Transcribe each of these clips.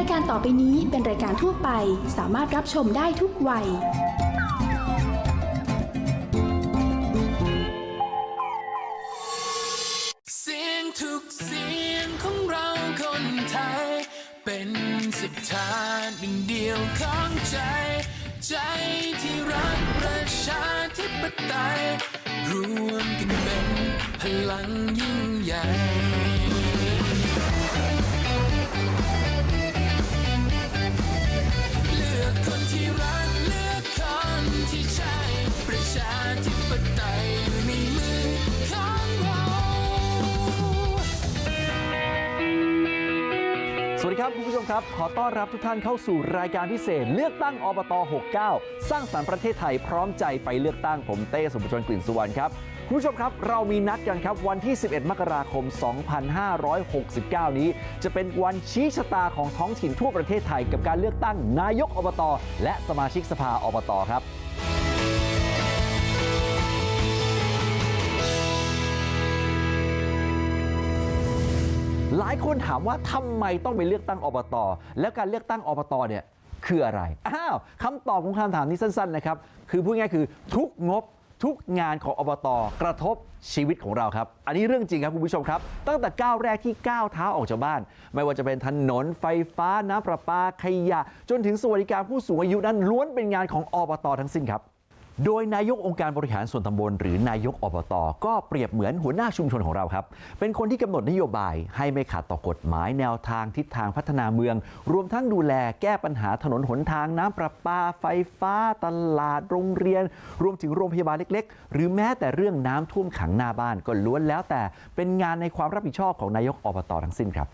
ายการต่อไปนี้เป็นรายการทั่วไป สามารถรับชมได้ทุกวัย เสียงทุกเสียงของเราคนไทย เป็นสิทธาหนึ่งเดียวของใจ ใจที่รักประชาธิปไตยรวมกันเป็นพลังยิ่งใหญ่ ครับคุณผู้ชมครับ ขอต้อนรับทุกท่านเข้าสู่รายการพิเศษ เลือกตั้งอบต 69 สร้างสรรค์ประเทศไทยพร้อมใจไปเลือกตั้งผมเต้สมบูรณ์กลิ่นสุวรรณครับคุณผู้ชมครับ เรามีนัดกันครับ วันที่ 11 มกราคม 2569 นี้ จะเป็นวันชี้ชะตาของท้องถิ่นทั่วประเทศไทย กับการเลือกตั้งนายกอบต และสมาชิกสภาอบตครับ หลายคนถามว่าทำไมต้องไปเลือกตั้งอบตแล้วการเลือกตั้งอบตเนี่ยคืออะไร อ้าวคำตอบของคำถามนี้สั้นๆนะครับ คือพูดง่ายคือทุกงบทุกงานของอบตกระทบชีวิตของเราครับ อันนี้เรื่องจริงครับคุณผู้ชมครับ ตั้งแต่ก้าวแรกที่ก้าวเท้าออกจากบ้าน ไม่ว่าจะเป็นถนนไฟฟ้าน้ำประปาขยะ จนถึงสวัสดิการผู้สูงอายุนั้นล้วนเป็นงานของอบตทั้งสิ้นครับ โดยนายกองค์การบริหารส่วนตำบล หรือนายกอบต ก็เปรียบเหมือนหัวหน้าชุมชนของเราครับ เป็นคนที่กำหนดนโยบายให้ไม่ขัดต่อกฎหมายแนวทางทิศทางพัฒนาเมือง รวมทั้งดูแลแก้ปัญหาถนนหนทางน้ำประปา ไฟฟ้า ตลาดโรงเรียน รวมถึงโรงพยาบาลเล็ก ๆ หรือแม้แต่เรื่องน้ำท่วมขังหน้าบ้านก็ล้วนแล้วแต่เป็นงานในความรับผิดชอบของนายกอบตทั้งสิ้นครับ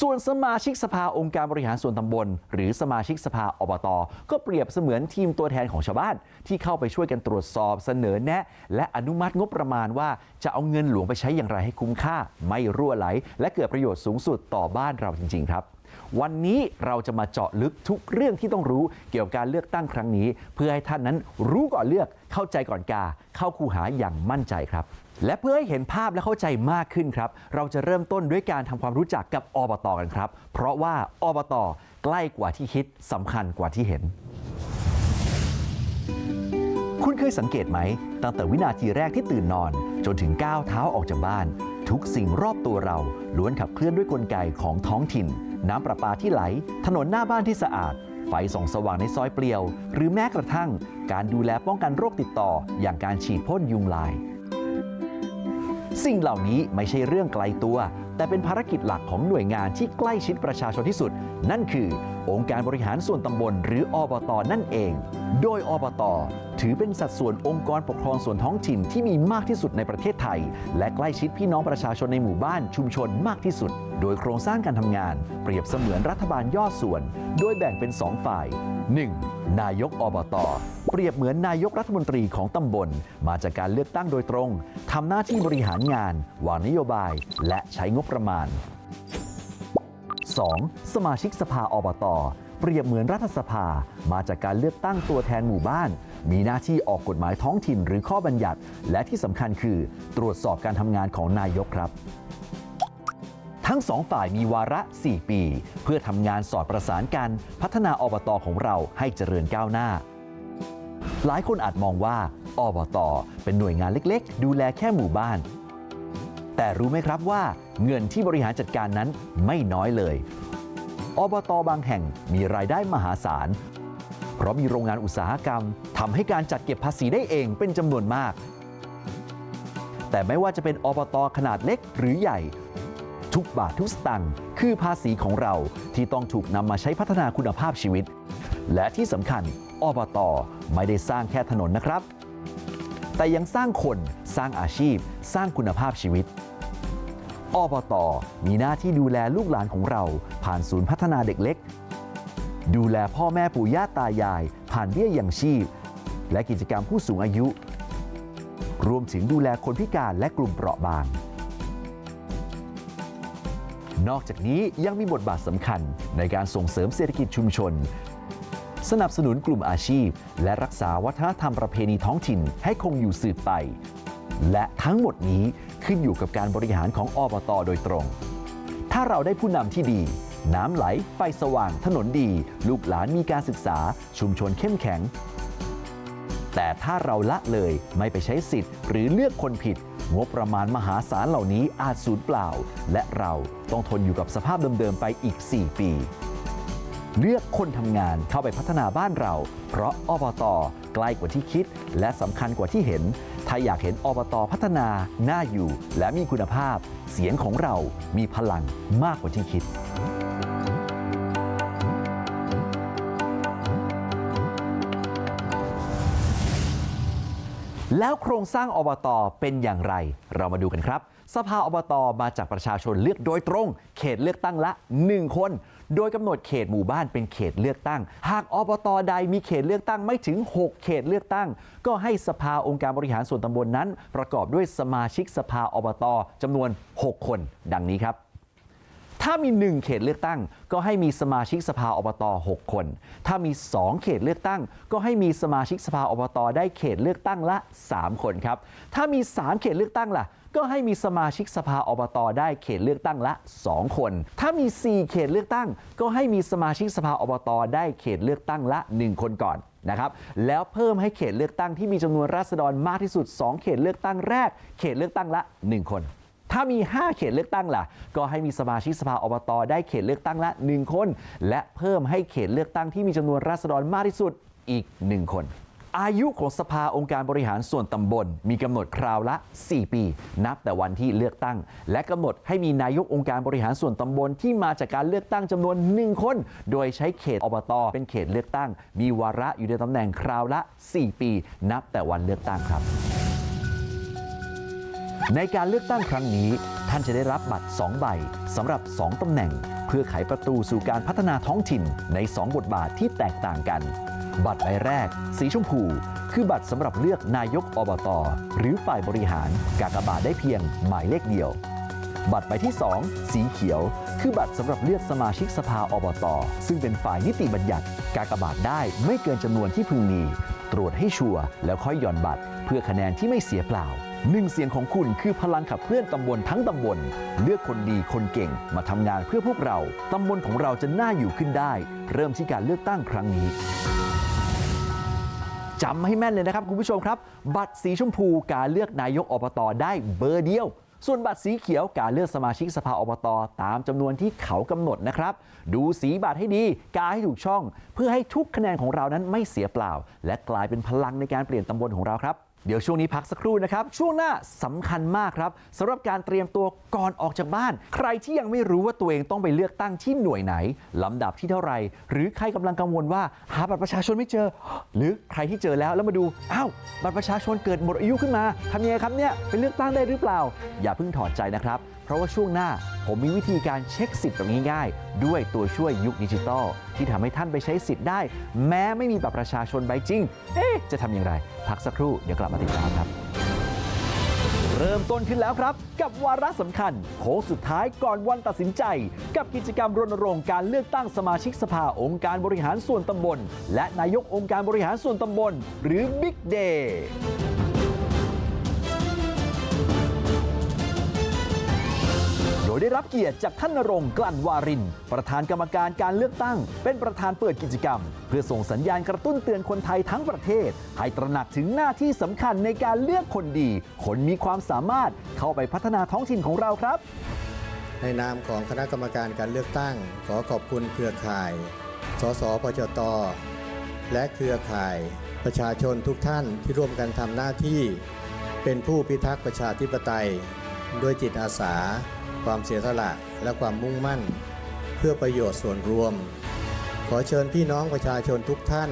ส่วนสมาชิกสภาองค์การบริหารส่วนตำบล หรือสมาชิกสภาอบต ก็เปรียบเสมือนทีมตัวแทนของชาวบ้าน ที่เข้าไปช่วยกันตรวจสอบเสนอแนะ และอนุมัติงบประมาณว่าจะเอาเงินหลวงไปใช้อย่างไรให้คุ้มค่า ไม่รั่วไหล และเกิดประโยชน์สูงสุดต่อบ้านเราจริง ๆ ครับวันนี้เราจะมาเจาะลึกทุกเรื่องที่ต้องรู้เกี่ยวกับการเลือกตั้งครั้งนี้ เพื่อให้ท่านนั้นรู้ก่อนเลือกเข้าใจก่อนกา เข้าคูหาอย่างมั่นใจครับ และเพื่อให้เห็นภาพและเข้าใจมากขึ้นครับ เราจะเริ่มต้นด้วยการทำความรู้จักกับอบตกันครับ เพราะว่าอบตใกล้กว่าที่คิดสำคัญกว่าที่เห็น คุณเคยสังเกตไหม ตั้งแต่วินาทีแรกที่ตื่นนอน จนถึงก้าวเท้าออกจากบ้าน ทุกสิ่งรอบตัวเราล้วนขับเคลื่อนด้วยกลไกของท้องถิ่น น้ำประปาที่ไหล ถนนหน้าบ้านที่สะอาดไฟส่องสว่างในซอยเปลี่ยว หรือแม้กระทั่ง การดูแลป้องกันโรคติดต่อ อย่างการฉีดพ่นยุงลาย สิ่งเหล่านี้ไม่ใช่เรื่องไกลตัว แต่เป็นภารกิจหลักของหน่วยงานที่ใกล้ชิดประชาชนที่สุด นั่นคือ องค์การบริหารส่วนตำบล หรืออบตนั่นเอง โดยอบต ถือเป็นสัดส่วนองค์กรปกครองส่วนท้องถิ่นที่มีมากที่สุดในประเทศไทย และใกล้ชิดพี่น้องประชาชนในหมู่บ้านชุมชนมากที่สุด โดยโครงสร้างการทำงาน เปรียบเสมือนรัฐบาลย่อส่วน โดยแบ่งเป็น 2 ฝ่าย 1. นายกอบตเปรียบเหมือนนายกรัฐมนตรีของตำบล มาจากการเลือกตั้งโดยตรงทำหน้าที่บริหารงาน วางนโยบาย และใช้งบประมาณ 2. สมาชิกสภาอบต เปรียบเหมือนรัฐสภา มาจากการเลือกตั้งตัวแทนหมู่บ้าน มีหน้าที่ออกกฎหมายท้องถิ่นหรือข้อบัญญัติ และที่สำคัญคือ ตรวจสอบการทำงานของนายกครับ ทั้งสองฝ่ายมีวาระ 4 ปี เพื่อทำงานสอดประสานกันพัฒนาอบตของเราให้เจริญก้าวหน้า หลายคนอาจมองว่าอบตเป็นหน่วยงานเล็กๆ ดูแลแค่หมู่บ้าน แต่รู้ไหมครับว่าเงินที่บริหารจัดการนั้นไม่น้อยเลย อบตบางแห่งมีรายได้มหาศาล เพราะมีโรงงานอุตสาหกรรมทำให้การจัดเก็บภาษีได้เองเป็นจำนวนมาก แต่ไม่ว่าจะเป็นอบตขนาดเล็กหรือใหญ่ ทุกบาททุกสตังค์คือภาษีของเราที่ต้องถูกนำมาใช้พัฒนาคุณภาพชีวิต และที่สำคัญอบตไม่ได้สร้างแค่ถนนนะครับ แต่ยังสร้างคน สร้างอาชีพ สร้างคุณภาพชีวิต อบตมีหน้าที่ดูแลลูกหลานของเรา ผ่านศูนย์พัฒนาเด็กเล็ก ดูแลพ่อแม่ปู่ย่าตายาย ผ่านเบี้ยยังชีพ และกิจกรรมผู้สูงอายุ รวมถึงดูแลคนพิการและกลุ่มเปราะบาง นอกจากนี้ยังมีบทบาทสำคัญในการส่งเสริมเศรษฐกิจชุมชน สนับสนุนกลุ่มอาชีพ และรักษาวัฒนธรรมประเพณีท้องถิ่นให้คงอยู่สืบไป และทั้งหมดนี้ขึ้นอยู่กับการบริหารของอบตโดยตรง ถ้าเราได้ผู้นำที่ดี น้ำไหล ไฟสว่าง ถนนดี ลูกหลานมีการศึกษา ชุมชนเข้มแข็ง แต่ถ้าเราละเลยไม่ไปใช้สิทธิ์ หรือเลือกคนผิด งบประมาณมหาศาลเหล่านี้อาจสูญเปล่า และเราต้องทนอยู่กับสภาพเดิมๆไปอีก 4 ปีเลือกคนทำงานเข้าไปพัฒนาบ้านเรา เพราะอบตใกล้กว่าที่คิด และสำคัญกว่าที่เห็น ถ้าอยากเห็นอบตพัฒนาน่าอยู่ และมีคุณภาพ เสียงของเรามีพลังมากกว่าที่คิดแล้วโครงสร้างอบตเป็นอย่างไร เรามาดูกันครับ สภาอบตมาจากประชาชนเลือกโดยตรง เขตเลือกตั้งละ 1 คน โดยกำหนดเขตหมู่บ้านเป็นเขตเลือกตั้ง หากอบตใดมีเขตเลือกตั้งไม่ถึง 6 เขตเลือกตั้ง ก็ให้สภาองค์การบริหารส่วนตำบลนนั้น ประกอบด้วยสมาชิกสภาอบตจำนวน 6 คน ดังนี้ครับ ถ้ามี 1 เขตเลือกตั้ง ก็ให้มีสมาชิกสภาอบต 6 คน ถ้ามี 2 เขตเลือกตั้ง ก็ให้มีสมาชิกสภาอบต ได้เขตเลือกตั้งละ 3 คนครับ ถ้ามี 3 เขตเลือกตั้งล่ะก็ให้มีสมาชิกสภาอบตได้เขตเลือกตั้งละ 2 คน ถ้ามี 4 เขตเลือกตั้ง ก็ให้มีสมาชิกสภาอบตได้เขตเลือกตั้งละ 1 คนก่อนนะครับ แล้วเพิ่มให้เขตเลือกตั้งที่มีจำนวนราษฎรมากที่สุด 2 เขตเลือกตั้งแรก เขตเลือกตั้งละ 1 คน ถ้ามี 5 เขตเลือกตั้งล่ะ ก็ให้มีสมาชิกสภาอบตได้เขตเลือกตั้งละ 1 คน และเพิ่มให้เขตเลือกตั้งที่มีจำนวนราษฎรมากที่สุดอีก 1 คน อายุของสภาองค์การบริหารส่วนตำบล มีกำหนดคราวละ 4 ปี นับแต่วันที่เลือกตั้ง และกำหนดให้มีนายกองค์การบริหารส่วนตำบลที่มาจากการเลือกตั้งจำนวน 1 คน โดยใช้เขตอบตเป็นเขตเลือกตั้ง มีวาระอยู่ในตำแหน่งคราวละ 4 ปี นับแต่วันเลือกตั้งครับ ในการเลือกตั้งครั้งนี้ ท่านจะได้รับบัตร 2 ใบสำหรับ 2ตำแหน่ง เพื่อไขประตูสู่การพัฒนาท้องถิ่นใน 2 บทบาทที่แตกต่างกัน บัตรใบแรก สีชมพู คือบัตรสำหรับเลือกนายกอบตหรือฝ่ายบริหาร กากบาทได้เพียงหมายเลขเดียว บัตรใบที่ 2 สีเขียว คือบัตรสำหรับเลือกสมาชิกสภาอบตซึ่งเป็นฝ่ายนิติบัญญัติ กากบาทได้ไม่เกินจำนวนที่พึงมี ตรวจให้ชัวร์แล้วค่อยหย่อนบัตร เพื่อคะแนนที่ไม่เสียเปล่า หนึ่งเสียงของคุณคือพลังขับเคลื่อนตำบลทั้งตำบล เลือกคนดีคนเก่งมาทำงานเพื่อพวกเรา ตำบลของเราจะน่าอยู่ขึ้นได้ เริ่มที่การเลือกตั้งครั้งนี้จำให้แม่นเลยนะครับคุณผู้ชมครับ บัตรสีชมพูการเลือกนายกอบตได้เบอร์เดียว ส่วนบัตรสีเขียวการเลือกสมาชิกสภาอบตตามจำนวนที่เขากำหนดนะครับ ดูสีบัตรให้ดีกาให้ถูกช่อง เพื่อให้ทุกคะแนนของเรานั้นไม่เสียเปล่า และกลายเป็นพลังในการเปลี่ยนตำบลของเราครับ เดี๋ยวช่วงนี้พักสักครู่นะครับ ช่วงหน้าสำคัญมากครับสำหรับการเตรียมตัวก่อนออกจากบ้าน ใครที่ยังไม่รู้ว่าตัวเองต้องไปเลือกตั้งที่หน่วยไหนลำดับที่เท่าไหร่ หรือใครกำลังกังวลว่าหาบัตรประชาชนไม่เจอ หรือใครที่เจอแล้วแล้วมาดูอ้าวบัตรประชาชนเกิดหมดอายุขึ้นมาทำยังไงครับเนี่ยไปเลือกตั้งได้หรือเปล่า อย่าเพิ่งถอดใจนะครับ เพราะว่าช่วงหน้าผมมีวิธีการเช็คสิทธิ์แบบง่ายๆ ด้วยตัวช่วยยุคดิจิตอลที่ทำให้ท่านไปใช้สิทธิ์ได้ แม้ไม่มีบัตรประชาชนใบจริง เอ๊ะ จะทำอย่างไร พักสักครู่เดี๋ยวกลับมาติดตามครับ เริ่มต้นขึ้นแล้วครับ กับวาระสำคัญโค้งสุดท้ายก่อนวันตัดสินใจ กับกิจกรรมรณรงค์การเลือกตั้งสมาชิกสภาองค์การบริหารส่วนตำบล และนายกองค์การบริหารส่วนตำบล หรือ Big Day โดย์ ได้รับเกียรติจากท่านนรงกลั่นวาริน ประธานกรรมการการเลือกตั้ง เป็นประธานเปิดกิจกรรม เพื่อส่งสัญญาณกระตุ้นเตือนคนไทยทั้งประเทศ ให้ตระหนักถึงหน้าที่สำคัญในการเลือกคนดี คนมีความสามารถเข้าไปพัฒนาท้องถิ่นของเราครับ ในนามของคณะกรรมการการเลือกตั้ง ขอขอบคุณเครือข่าย สสปจต และเครือข่าย ประชาชนทุกท่านที่ร่วมกันทำหน้าที่ เป็นผู้พิทักษ์ประชาธิปไตย ด้วยจิตอาสา ความเสียสละและความมุ่งมั่น เพื่อประโยชน์ส่วนรวม ขอเชิญพี่น้องประชาชนทุกท่าน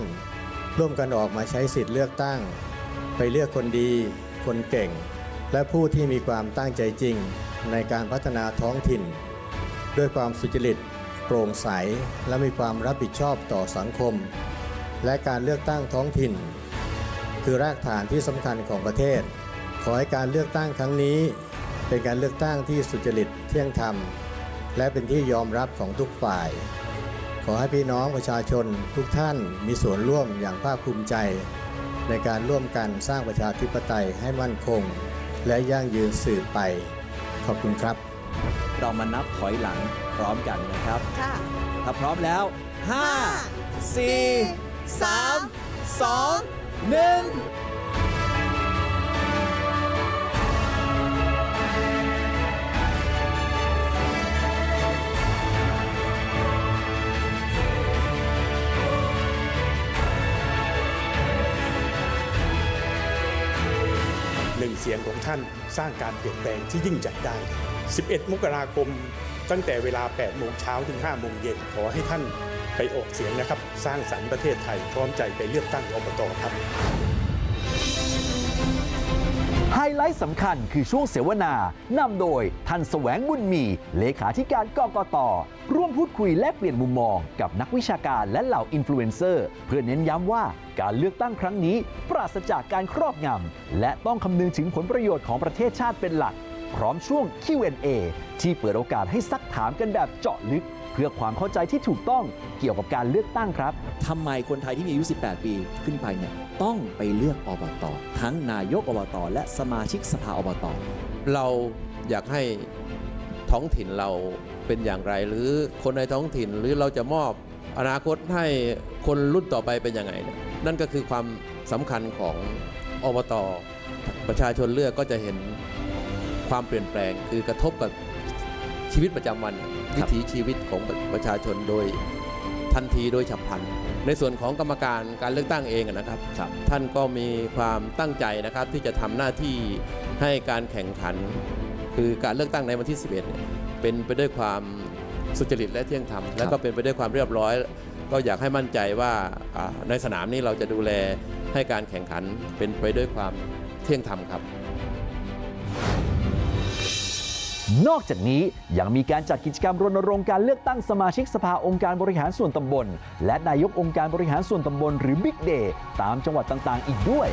ร่วมกันออกมาใช้สิทธิ์เลือกตั้ง ไปเลือกคนดี คนเก่ง และผู้ที่มีความตั้งใจจริงในการพัฒนาท้องถิ่น ด้วยความสุจริต โปร่งใส และมีความรับผิดชอบต่อสังคม และการเลือกตั้งท้องถิ่น คือรากฐานที่สำคัญของประเทศ ขอให้การเลือกตั้งครั้งนี้ เป็นการเลือกตั้งที่สุจริตเที่ยงธรรม และเป็นที่ยอมรับของทุกฝ่าย ขอให้พี่น้องประชาชนทุกท่านมีส่วนร่วมอย่างภาคภูมิใจ ในการร่วมกันสร้างประชาธิปไตยให้มั่นคง และยั่งยืนสืบไป ขอบคุณครับ เรามานับถอยหลังพร้อมกันนะครับ ค่ะ ถ้าพร้อมแล้ว 5 4 3 2 1 สียงของท่านสร้างการเปลี่ยนแปลงที่ยิ่งใหญ่ได้ 11 มกราคม ตั้งแต่เวลา 8 โมงเช้าถึง 5 โมงเย็นขอให้ท่านไปออกเสียงนะครับ สร้างสรรค์ประเทศไทยพร้อมใจไปเลือกตั้งอบตครับ ไฮไลท์สำคัญคือช่วงเสวนานำโดยท่านแสวงบุญมี เลขาธิการกกต ร่วมพูดคุยแลกเปลี่ยนมุมมองกับนักวิชาการและเหล่าอินฟลูเอนเซอร์ เพื่อเน้นย้ำว่าการเลือกตั้งครั้งนี้ ปราศจากการครอบงำ และต้องคำนึงถึงผลประโยชน์ของประเทศชาติเป็นหลัก พร้อมช่วง Q&A ที่เปิดโอกาสให้ซักถามกันแบบเจาะลึก เพื่อความเข้าใจที่ถูกต้องเกี่ยวกับการเลือกตั้งครับ ทำไมคนไทยที่มีอายุ 18 ปีขึ้นไปเนี่ยต้องไปเลือกอบต ทั้งนายกอบต และสมาชิกสภาอบต เราอยากให้ท้องถิ่นเราเป็นอย่างไร หรือคนในท้องถิ่นหรือเราจะมอบอนาคตให้คนรุ่นต่อไปเป็นยังไงเนี่ยนั่นก็คือความสำคัญของอบต ประชาชนเลือกก็จะเห็นความเปลี่ยนแปลง คือกระทบกับชีวิตประจำวัน วิถีชีวิตของประชาชนโดยทันทีโดยฉับพลัน ในส่วนของกรรมการการเลือกตั้งเองอะนะครับครับ ท่านก็มีความตั้งใจนะครับที่จะทำหน้าที่ให้การแข่งขัน คือการเลือกตั้งในวันที่ 11เนี่ยเป็นไปด้วยความสุจริตและเที่ยงธรรมและก็เป็นไปด้วยความเรียบร้อย ก็อยากให้มั่นใจว่าอ่าในสนามนี้เราจะดูแลให้การแข่งขันเป็นไปด้วยความเที่ยงธรรมครับ นอกจากนี้ยังมีการจัดกิจกรรมรณรงค์การเลือกตั้งสมาชิกสภาองค์การบริหารส่วนตำบล และนายกองค์การบริหารส่วนตำบลหรือบิ๊กเดย์ตามจังหวัดต่างๆ อีกด้วย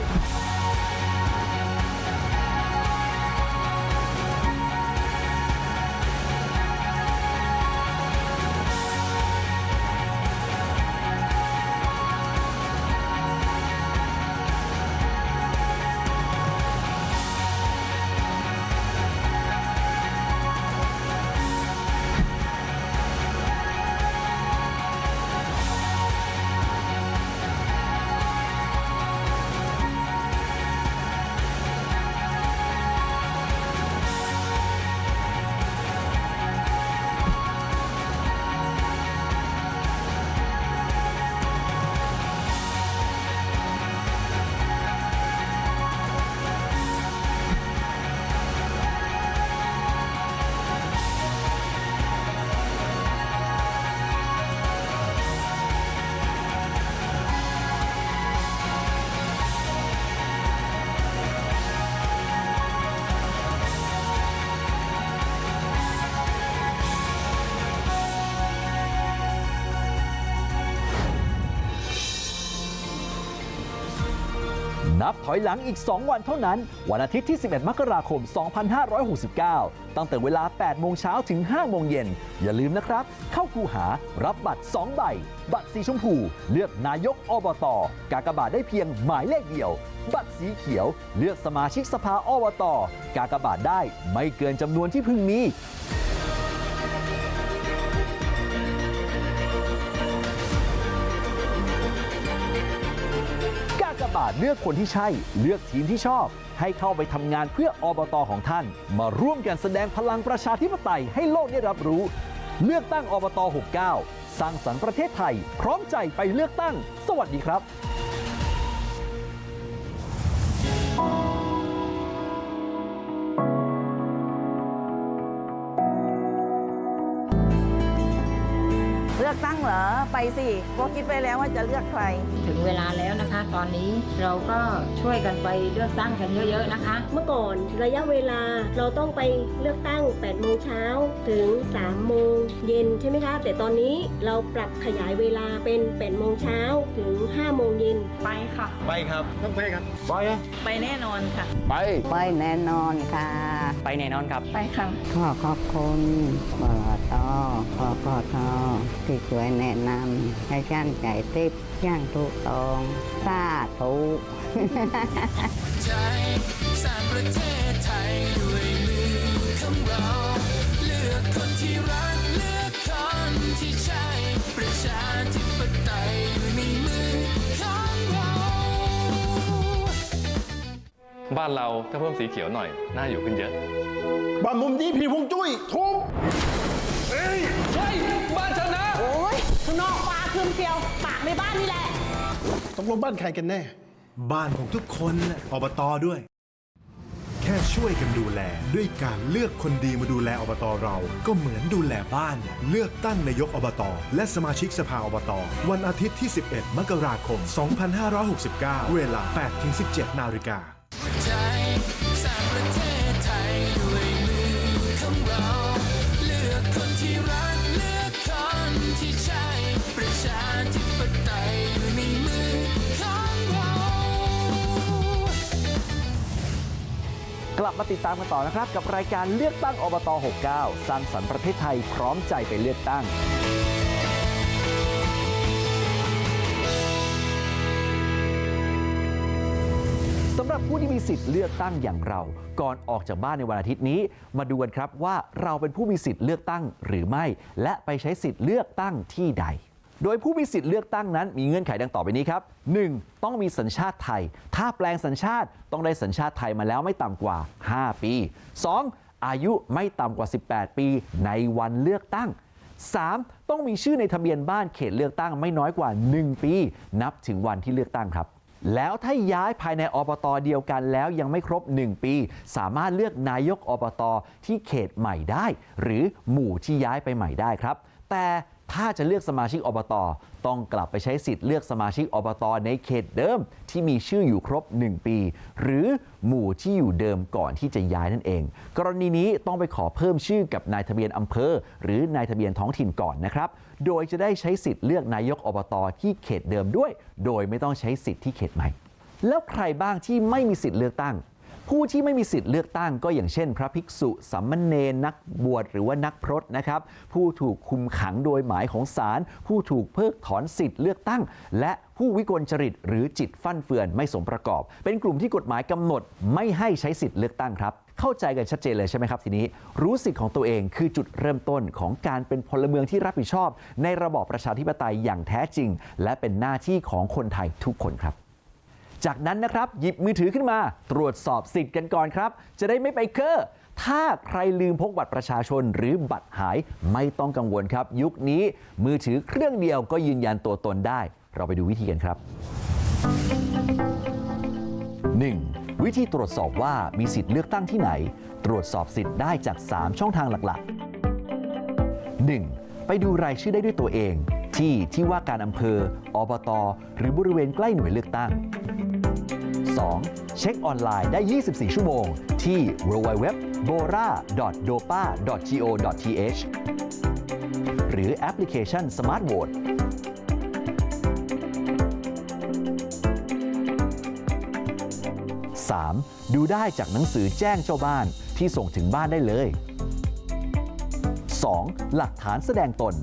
นับถอยหลังอีก 2 วันเท่านั้น วันอาทิตย์ที่ 11 มกราคม 2569 ตั้งแต่เวลา 8 โมงเช้าถึง 5 โมงเย็น อย่าลืมนะครับ เข้าคูหารับบัตร 2 ใบ บัตรสีชมพู เลือกนายกอบต กากบาทได้เพียงหมายเลขเดียว บัตรสีเขียว เลือกสมาชิกสภาอบต กากบาทได้ไม่เกินจำนวนที่พึงมี เลือกคนที่ใช่ เลือกทีมที่ชอบ ให้เข้าไปทำงานเพื่ออบตของท่าน มาร่วมกันแสดงพลังประชาธิปไตยให้โลกได้รับรู้ เลือกตั้งอบต 69 สร้างสรรค์ประเทศไทย พร้อมใจไปเลือกตั้ง สวัสดีครับ ลือกตั้งเหรอ ไปสิก็คิดไปแล้วว่าจะเลือกใคร ถึงเวลาแล้วนะคะ ตอนนี้เราก็ช่วยกันไปเลือกตั้งกันเยอะๆนะคะ เมื่อก่อนระยะเวลาเราต้องไปเลือกตั้ง8โมงเช้าถึง3โมงเย็นใช่ไหมคะ แต่ตอนนี้เราปรับขยายเวลาเป็น8โมงเช้าถึง5โมงเย็นไปค่ะ ไปครับ ต้องไปครับ ไปแน่นอนค่ะ ไปไปแน่นอนค่ะ ไปแน่นอนครับ ไปค่ะขอขอบคุณบลตขอขอทอที่ที่ช่วยแนะนำให้ช่างใจติบช่างถูกต้องสาธุางทศไองเาที่บ้านเราถ้าเพิ่มสีเขียวหน่อยน่าอยู่ขึ้นเยอะบ้านมุมนี้ผีพงจุ้ยทุบเฮ้ยใช่บ้านฉัน นะโอ้ยข้างนอกฟ้าครึมเชียวปากในบ้านนี่แหละ ตกลงบ้านใครกันแน่ บ้านของทุกคนแหละอบตด้วย แค่ช่วยกันดูแล ด้วยการเลือกคนดีมาดูแลอบตเรา ก็เหมือนดูแลบ้านเลือกตั้งนายกอบต และสมาชิกสภาอบต วันอาทิตย์ที่ 11 มกราคม 2569 เวลา8-17 นาฬิกา ใจ ลับมาติดตามกันต่อนะครับ กับรายการเลือกตั้งอบต 69 สร้างสรรค์ประเทศไทยพร้อมใจไปเลือกตั้งสำหรับผู้ที่มีสิทธิ์เลือกตั้งอย่างเรา ก่อนออกจากบ้านในวันอาทิตย์นี้ มาดูกันครับว่าเราเป็นผู้มีสิทธิ์เลือกตั้งหรือไม่ และไปใช้สิทธิ์เลือกตั้งที่ใด โดยผู้มีสิทธิ์เลือกตั้งนั้นมีเงื่อนไขดังต่อไปนี้ครับ 1. ต้องมีสัญชาติไทย ถ้าแปลงสัญชาติต้องได้สัญชาติไทยมาแล้วไม่ต่ำกว่า 5 ปี 2. อายุไม่ต่ำกว่า 18 ปีในวันเลือกตั้ง 3. ต้องมีชื่อในทะเบียนบ้านเขตเลือกตั้งไม่น้อยกว่า 1 ปี นับถึงวันที่เลือกตั้งครับแล้วถ้าย้ายภายในอบตเดียวกันแล้วยังไม่ครบ 1 ปี สามารถเลือกนายกอบตที่เขตใหม่ได้ หรือหมู่ที่ย้ายไปใหม่ได้ครับ แต่ ถ้าจะเลือกสมาชิกอบต ต้องกลับไปใช้สิทธิ์เลือกสมาชิกอบต ในเขตเดิมที่มีชื่ออยู่ครบ 1 ปี หรือหมู่ที่อยู่เดิมก่อนที่จะย้ายนั่นเอง กรณีนี้ต้องไปขอเพิ่มชื่อกับนายทะเบียนอำเภอ หรือนายทะเบียนท้องถิ่นก่อนนะครับ โดยจะได้ใช้สิทธิ์เลือกนายกอบต ที่เขตเดิมด้วย โดยไม่ต้องใช้สิทธิ์ที่เขตใหม่ แล้วใครบ้างที่ไม่มีสิทธิ์เลือกตั้ง ผู้ที่ไม่มีสิทธิ์เลือกตั้งก็อย่างเช่น พระภิกษุสามเณรนักบวชหรือว่านักพรตนะครับ ผู้ถูกคุมขังโดยหมายของศาลผู้ถูกเพิกถอนสิทธิ์เลือกตั้ง และผู้วิกลจริตหรือจิตฟั่นเฟือนไม่สมประกอบ เป็นกลุ่มที่กฎหมายกำหนดไม่ให้ใช้สิทธิ์เลือกตั้งครับ เข้าใจกันชัดเจนเลยใช่ไหมครับ ทีนี้รู้สิทธิ์ของตัวเองคือจุดเริ่มต้นของการเป็นพลเมืองที่รับผิดชอบ ในระบอบประชาธิปไตยอย่างแท้จริง และเป็นหน้าที่ของคนไทยทุกคนครับ จากนั้นนะครับหยิบมือถือขึ้นมา ตรวจสอบสิทธิ์กันก่อนครับ จะได้ไม่ไปเกอถ้าใครลืมพกบัตรประชาชนหรือบัตรหายไม่ต้องกังวลครับ ยุคนี้มือถือเครื่องเดียวก็ยืนยันตัวตนได้ เราไปดูวิธีกันครับ 1. วิธีตรวจสอบว่ามีสิทธิ์เลือกตั้งที่ไหน ตรวจสอบสิทธิ์ได้จาก 3 ช่องทางหลักๆ 1. ไปดูรายชื่อได้ด้วยตัวเอง ที่ที่ว่าการอำเภอ อบต หรือบริเวณใกล้หน่วยเลือกตั้ง 2. เช็คออนไลน์ได้ 24 ชั่วโมง ที่ www.bora.dopa.go.th หรือแอปพลิเคชัน Smart Vote 3. ดูได้จากหนังสือแจ้งเจ้าบ้านที่ส่งถึงบ้านได้เลย 2. หลักฐานแสดงตน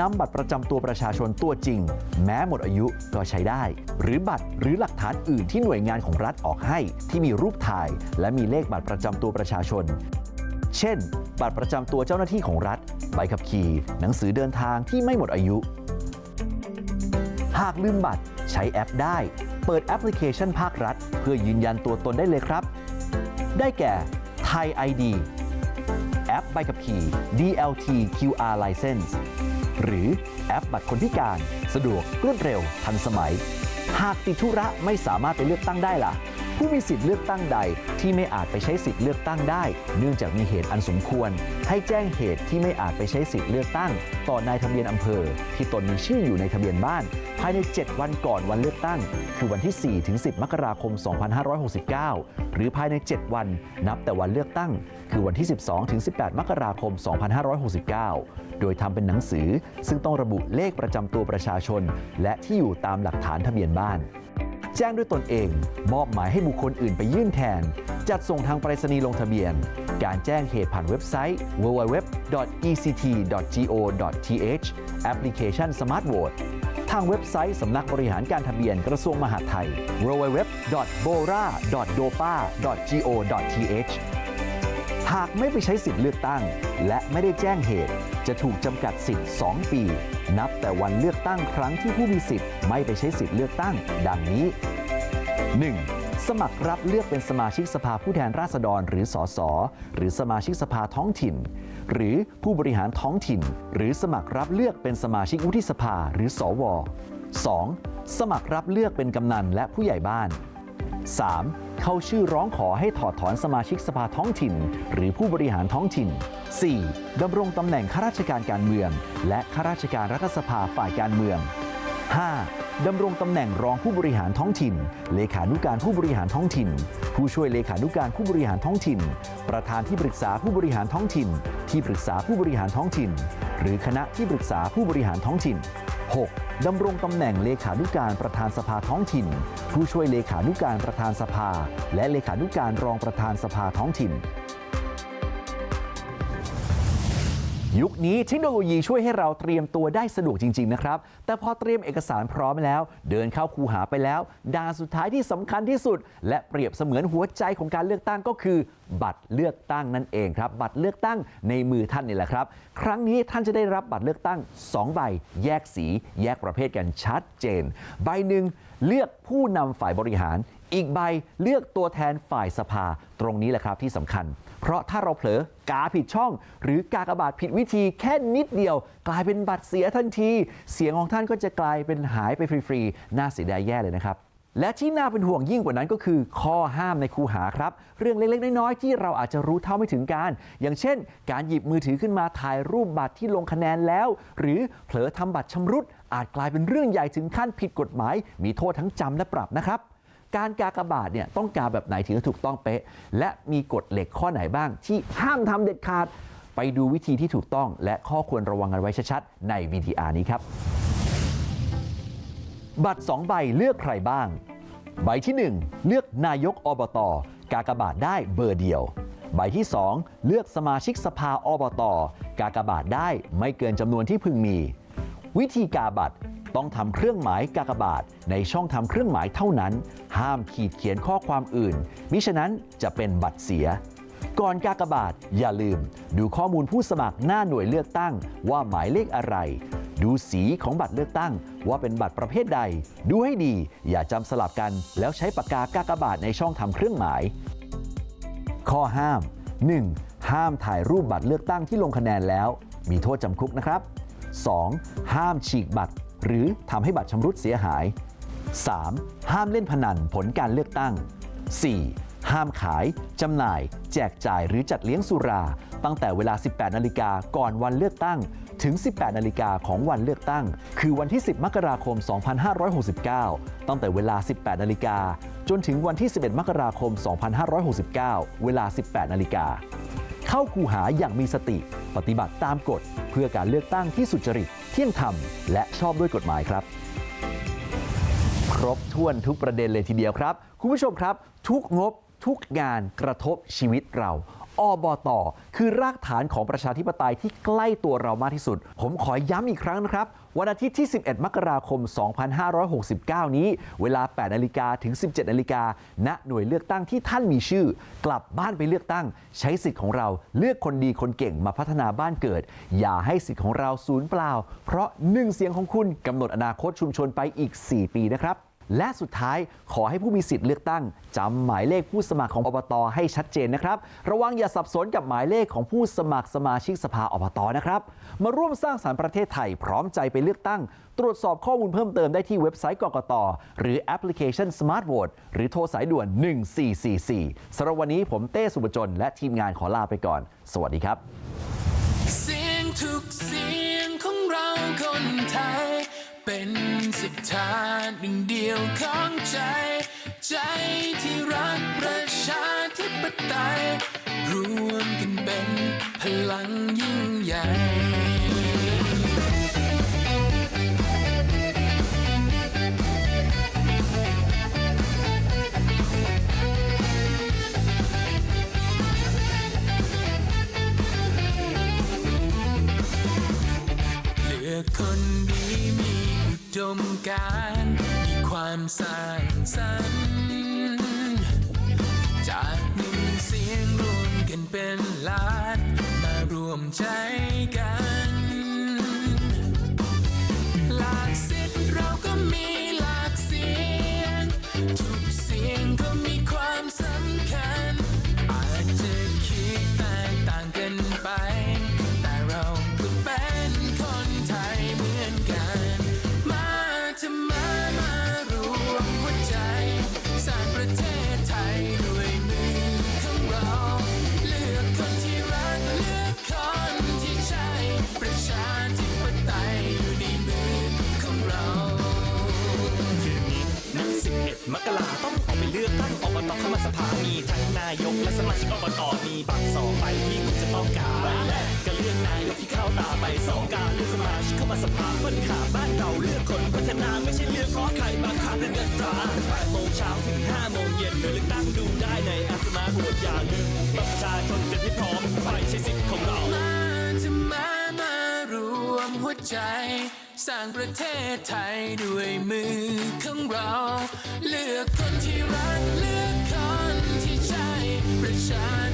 นำบัตรประจำตัวประชาชนตัวจริง แม้หมดอายุก็ใช้ได้ หรือบัตรหรือหลักฐานอื่นที่หน่วยงานของรัฐออกให้ ที่มีรูปถ่าย และมีเลขบัตรประจำตัวประชาชน เช่น บัตรประจำตัวเจ้าหน้าที่ของรัฐ ใบขับขี่ หนังสือเดินทางที่ไม่หมดอายุ หากลืมบัตรใช้แอปได้ เปิดแอปพลิเคชันภาครัฐ เพื่อยืนยันตัวตนได้เลยครับ ได้แก่ Thai ID แอปใบขับขี่ DLT QR License หรือแอปบัตรคนพิการ สะดวกรวดเร็วทันสมัย หากติดธุระไม่สามารถไปเลือกตั้งได้ล่ะ ผู้มีสิทธิ์เลือกตั้งใดที่ไม่อาจไปใช้สิทธิ์เลือกตั้งได้ เนื่องจากมีเหตุอันสมควร ให้แจ้งเหตุที่ไม่อาจไปใช้สิทธิ์เลือกตั้ง ต่อนายทะเบียนอำเภอ ที่ตนมีชื่ออยู่ในทะเบียนบ้าน ภายใน 7 วันก่อนวันเลือกตั้ง คือวันที่ 4 ถึง 10 มกราคม 2569 หรือภายใน 7 วัน นับแต่วันเลือกตั้ง คือวันที่ 12 ถึง 18 มกราคม 2569 โดยทำเป็นหนังสือ ซึ่งต้องระบุเลขประจำตัวประชาชน และที่อยู่ตามหลักฐานทะเบียนบ้าน แจ้งด้วยตนเอง มอบหมายให้บุคคลอื่นไปยื่นแทน จัดส่งทางไปรษณีย์ลงทะเบียน การแจ้งเหตุผ่านเว็บไซต์ www.ect.go.th แอปพลิเคชัน Smart Vote ทางเว็บไซต์สำนักบริหารการทะเบียนกระทรวงมหาดไทย www.bora.dopa.go.th หากไม่ไปใช้สิทธิ์เลือกตั้ง และไม่ได้แจ้งเหตุ จะถูกจำกัดสิทธิ์ 2 ปี นับแต่วันเลือกตั้งครั้งที่ผู้มีสิทธิ์ไม่ไปใช้สิทธิ์เลือกตั้ง ดังนี้ 1. สมัครรับเลือกเป็นสมาชิกสภาผู้แทนราษฎรหรือสสหรือสมาชิกสภาท้องถิ่น หรือผู้บริหารท้องถิ่น หรือสมัครรับเลือกเป็นสมาชิกวุฒิสภาหรือสว 2. สมัครรับเลือกเป็นกำนันและผู้ใหญ่บ้าน 3. เข้าชื่อร้องขอให้ถอดถอนสมาชิกสภาท้องถิ่น หรือผู้บริหารท้องถิ่น 4. ดำรงตำแหน่งข้าราชการการเมือง และข้าราชการรัฐสภาฝ่ายการเมือง 5. ดำรงตำแหน่งรองผู้บริหารท้องถิ่น เลขานุการผู้บริหารท้องถิ่น ผู้ช่วยเลขานุการผู้บริหารท้องถิ่น ประธานที่ปรึกษาผู้บริหารท้องถิ่น ที่ปรึกษาผู้บริหารท้องถิ่น หรือคณะที่ปรึกษาผู้บริหารท้องถิ่น 6. ดำรงตำแหน่งเลขานุการประธานสภาท้องถิ่น ผู้ช่วยเลขานุการประธานสภา และเลขานุการรองประธานสภาท้องถิ่น ยุคนี้เทคโนโลยีช่วยให้เราเตรียมตัวได้สะดวกจริง ๆ นะครับ แต่พอเตรียมเอกสารพร้อมแล้ว เดินเข้าคูหาไปแล้ว ด่านสุดท้ายที่สำคัญที่สุด และเปรียบเสมือนหัวใจของการเลือกตั้งก็คือ บัตรเลือกตั้งนั่นเองครับ บัตรเลือกตั้งในมือท่านนี่แหละครับ ครั้งนี้ท่านจะได้รับบัตรเลือกตั้ง 2 ใบ แยกสี แยกประเภทกันชัดเจน ใบหนึ่งเลือกผู้นำฝ่ายบริหาร อีกใบเลือกตัวแทนฝ่ายสภา ตรงนี้แหละครับที่สำคัญ เพราะถ้าเราเผลอกาผิดช่อง หรือกากบาทผิดวิธีแค่นิดเดียว กลายเป็นบัตรเสียทันที เสียงของท่านก็จะกลายเป็นหายไปฟรีๆน่าเสียดายแย่เลยนะครับและที่น่าเป็นห่วงยิ่งกว่านั้นก็คือ ข้อห้ามในคูหาครับ เรื่องเล็กๆ น้อยๆ ที่เราอาจจะรู้เท่าไม่ถึงการ อย่างเช่น การหยิบมือถือขึ้นมาถ่ายรูปบัตรที่ลงคะแนนแล้ว หรือเผลอทำบัตรชำรุดอาจกลายเป็นเรื่องใหญ่ถึงขั้นผิดกฎหมาย มีโทษทั้งจำและปรับนะครับ การกากบาทเนี่ยต้องกาแบบไหนถึงจะถูกต้องเป๊ะ และมีกฎเหล็กข้อไหนบ้าง ที่ห้ามทำเด็ดขาด ไปดูวิธีที่ถูกต้อง และข้อควรระวังกันไว้ชัดๆใน VTR นี้ครับ บัตร 2 ใบเลือกใครบ้าง ใบที่ 1 เลือกนายกอบตกากบาทได้เบอร์เดียว ใบที่ 2 เลือกสมาชิกสภาอบตกากบาทได้ไม่เกินจำนวนที่พึงมี วิธีกาบัตร ต้องทำเครื่องหมายกากบาทในช่องทำเครื่องหมายเท่านั้น ห้ามขีดเขียนข้อความอื่น มิฉะนั้นจะเป็นบัตรเสีย ก่อนกากบาทอย่าลืม ดูข้อมูลผู้สมัครหน้าหน่วยเลือกตั้ง ว่าหมายเลขอะไร ดูสีของบัตรเลือกตั้ง ว่าเป็นบัตรประเภทใด ดูให้ดี อย่าจำสลับกัน แล้วใช้ปากกากากบาทในช่องทำเครื่องหมาย ข้อห้าม 1. ห้ามถ่ายรูปบัตรเลือกตั้งที่ลงคะแนนแล้ว มีโทษจำคุกนะครับ 2. ห้ามฉีกบัตร หรือทำให้บัตรชำรุดเสียหาย 3. ห้ามเล่นพนันผลการเลือกตั้ง 4. ห้ามขาย จำหน่าย แจกจ่ายหรือจัดเลี้ยงสุรา ตั้งแต่เวลา 18 นาฬิกาก่อนวันเลือกตั้ง ถึง 18 นาฬิกาของวันเลือกตั้ง คือวันที่ 10 มกราคม 2569 ตั้งแต่เวลา 18 นาฬิกาจนถึงวันที่ 11 มกราคม 2569 เวลา 18 นาฬิกา เข้าคูหาอย่างมีสติ ปฏิบัติตามกฎ เพื่อการเลือกตั้งที่สุจริต เที่ยงธรรม และชอบด้วยกฎหมายครับ ครบถ้วนทุกประเด็นเลยทีเดียวครับ คุณผู้ชมครับ ทุกงบทุกงานกระทบชีวิตเรา อบตคือรากฐานของประชาธิปไตยที่ใกล้ตัวเรามากที่สุด ผมขอย้ำอีกครั้งนะครับ วันอาทิตย์ที่ 11 มกราคม 2569 นี้ เวลา 8 นาฬิกาถึง 17 นาฬิกาณหน่วยเลือกตั้งที่ท่านมีชื่อ กลับบ้านไปเลือกตั้ง ใช้สิทธิ์ของเราเลือกคนดีคนเก่งมาพัฒนาบ้านเกิด อย่าให้สิทธิ์ของเราสูญเปล่า เพราะหนึ่งเสียงของคุณกำหนดอนาคตชุมชนไปอีก 4 ปีนะครับ และสุดท้ายขอให้ผู้มีสิทธิ์เลือกตั้งจำหมายเลขผู้สมัครของอบตให้ชัดเจนนะครับ ระวังอย่าสับสนกับหมายเลขของผู้สมัครสมาชิกสภาอบตนะครับ มาร่วมสร้างสารรค์ประเทศไทยพร้อมใจไปเลือกตั้ง ตรวจสอบข้อมูลเพิ่มเติมได้ที่เว็บไซต์กกตหรือแอปพลิเคชัน Smart Vote หรือโทรสายด่วน 1444สำหรับวันนี้ผมเต้สุบจน และทีมงานขอลาไปก่อน สวัสดีครับเสียงทุกเสียงของเราคนไทยเป็น สิทธาหนึ่งเดียวของใจ ใจที่รักประชาธิปไตยรวมกันเป็นพลังยิ่งใหญ่ มการมีความสร้างสรรค์จากหนึ่งเสียงรวมกันเป็นล้าน มารวมใจกัน หัวใจ สร้างประเทศไทยด้วยมือของเรา เลือกคนที่รัก เลือกคนที่ใช่ประชาน